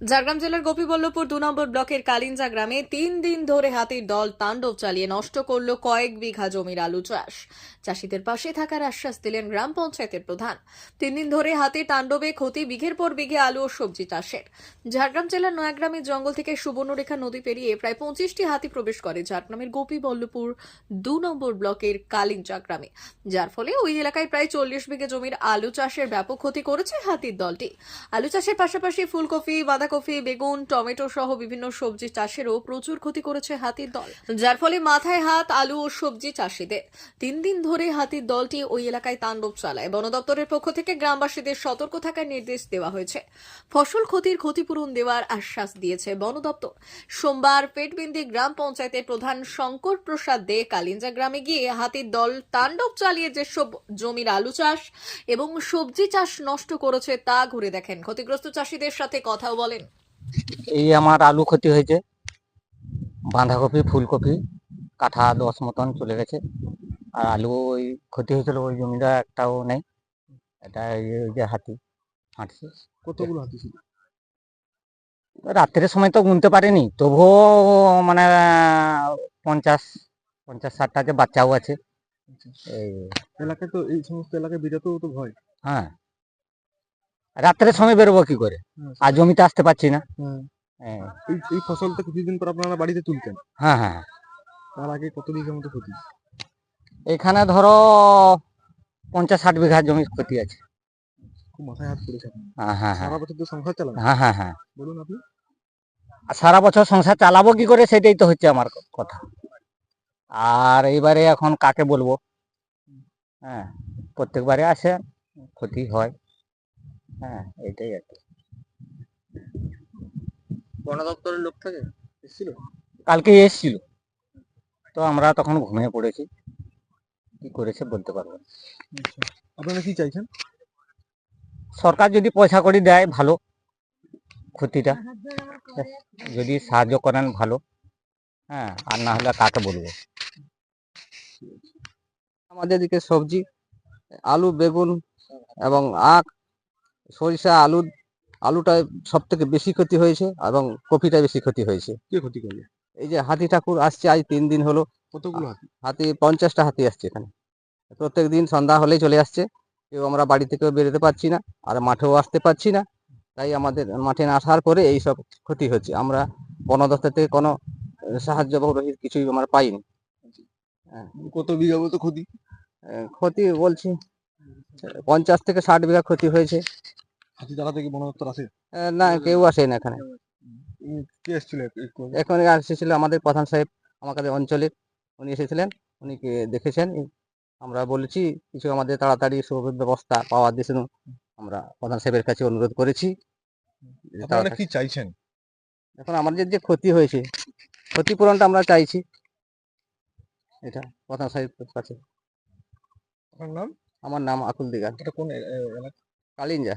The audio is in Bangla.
ঝাড়গ্রাম জেলার গোপীবল্লভপুর দু নম্বর ব্লকের কালিঞ্জা গ্রামে তিন দিন ধরে হাতির দল তাণ্ডব চালিয়ে নষ্ট করল কয়েক বিঘা জমির আলু চাষ। চাষিদের পাশে থাকার আশ্বাস দিলেন গ্রাম পঞ্চায়েতের প্রধান। তিন দিন ধরে হাতির তাণ্ডবে ক্ষতি বিঘের পর বিঘে আলু ও সবজি চাষের। ঝাড়গ্রাম জেলার নয়াগ্রামের জঙ্গল থেকে সুবর্ণরেখা নদী পেরিয়ে প্রায় পঁচিশটি হাতি প্রবেশ করে ঝাড়গ্রামের গোপীবল্লভপুর দু নম্বর ব্লকের কালিঞ্জা গ্রামে। যার ফলে ওই এলাকায় প্রায় চল্লিশ বিঘে জমির আলু চাষের ব্যাপক ক্ষতি করেছে হাতির দলটি। আলু চাষের পাশাপাশি ফুলকপি বাঁধাকপি বেগুন, টমেটো সহ বিভিন্ন সবজি চাষেরও প্রচুর ক্ষতি করেছে হাতির দল। যার ফলে মাথায় হাত, আলু ও সবজি চাষিদের। তিন দিন ধরে হাতির দলটি ওই এলাকায় তাণ্ডব চালায়। বন দপ্তরের পক্ষ থেকে গ্রামবাসীদের সতর্ক থাকার নির্দেশ দেওয়া হয়েছে। ফসল ক্ষতির ক্ষতিপূরণ দেওয়ার আশ্বাস দিয়েছে বন দপ্তর। সোমবার পেটবিন্দি গ্রাম পঞ্চায়েতের প্রধান শঙ্কর প্রসাদ দে কালিঞ্জা গ্রামে গিয়ে হাতির দল তাণ্ডব চালিয়ে যেসব জমির আলু চাষ এবং সবজি চাষ নষ্ট করেছে তা ঘুরে দেখেন। ক্ষতিগ্রস্ত চাষিদের সাথে কথাও বলেন। এই আমার আলু ক্ষতি হয়েছে। বাঁধাকপি ফুলকপি কাঠা দশ মতন চলে গেছে। আর আলু ওই ক্ষতি হয়েছিল ওই জমিটা একটাও নেই। এটা ওই যে হাতি হাঁটছে। কতগুলো হাতি ছিল? রাত্রের সময় তো গুনতে পারিনি তবুও মানে পঞ্চাশ পঞ্চাশ ষাটটা যে বাচ্চাও আছে। এই এলাকায় তো এই সমস্ত এলাকায় বেরোতেও তো ভয়। হ্যাঁ। রাত্রের সময় বেরোবো কি করে? আর জমিতে আসতে পারছি না। হ্যাঁ। হ্যাঁ। এই ফসলটা কিছুদিন পর আপনারা বাড়িতে তুলতেন। হ্যাঁ হ্যাঁ তার আগে কত বিঘা মতো ক্ষতি? এখানে ধরো পঞ্চাশ ষাট বিঘা জমির ক্ষতি আছে। মাথায় হাত পড়েছে হ্যাঁ হ্যাঁ হ্যাঁ। সারা বছর তো সংসার চালান। হ্যাঁ হ্যাঁ হ্যাঁ। বলুন আপনি। সারা বছর সংসার চালাবো কি করে সেটাই তো হচ্ছে আমার কথা। আর এইবারে এখন কাকে বলব? হ্যাঁ প্রত্যেকবারে আসে ক্ষতি হয়। হ্যাঁ এটাই আর কি। বন দপ্তরের লোক থাকে? এসেছিল? কালকে এসছিল। তো আমরা তখন ঘুমিয়ে পড়েছি। কি করেছে বলতে পারব না। আচ্ছা আপনারা কি চাইছেন? সরকার যদি পয়সা করি দেয় ভালো। ক্ষতিটা। যদি সাহায্য করেন ভালো। হ্যাঁ আর না হলে কাকে বলব? আমাদের এদিকে সবজি আলু বেগুন এবং আখ সরিষা আলু আলুটা সব থেকে বেশি ক্ষতি হয়েছে এবং কপিটা বেশি ক্ষতি হয়েছে। কে ক্ষতি করবে এই যে হাতি ঠাকুর আসছে আজ তিন দিন হলো। কতগুলো হাতি? হাতি পঞ্চাশটা হাতি আসছে এখানে। প্রত্যেক দিন সন্ধ্যা হলেই চলে আসছে। কেউ আমরা বাড়ি থেকেও বেরোতে পারছি না আর মাঠেও আসতে পারছি না। তাই আমাদের মাঠে না আসার পরে এই সব ক্ষতি হচ্ছে। আমরা বন দপ্তর থেকে কোনো সাহায্য বা রহিত কিছুই আমরা পাইনি। কত বিঘা মতো ক্ষতি? ক্ষতি বলছি পঞ্চাশ থেকে ষাট বিঘা ক্ষতি হয়েছে। হাতি তাড়াতে কি বন দপ্তর আসে না কেউ আসে না এখানে। কে এসেছিল? এখন এসেছিল আমাদের প্রধান সাহেব আমাদের অঞ্চলের। উনি এসেছিলেন উনি কে দেখেছেন আমরা বলেছি কিছু আমাদের তাড়াতাড়ি সব ব্যবস্থা পাওয়ার জন্য আমরা প্রধান সাহেবের কাছে অনুরোধ করেছি। আপনারা কি চাইছেন? এখন আমাদের যে ক্ষতি হয়েছে ক্ষতিপূরণটা আমরা চাইছি। এটা প্রধান সাহেবের কাছে। আপনার নাম? আমার নাম আকুল দিগার। এটা কোন এলাকা? Kalinja.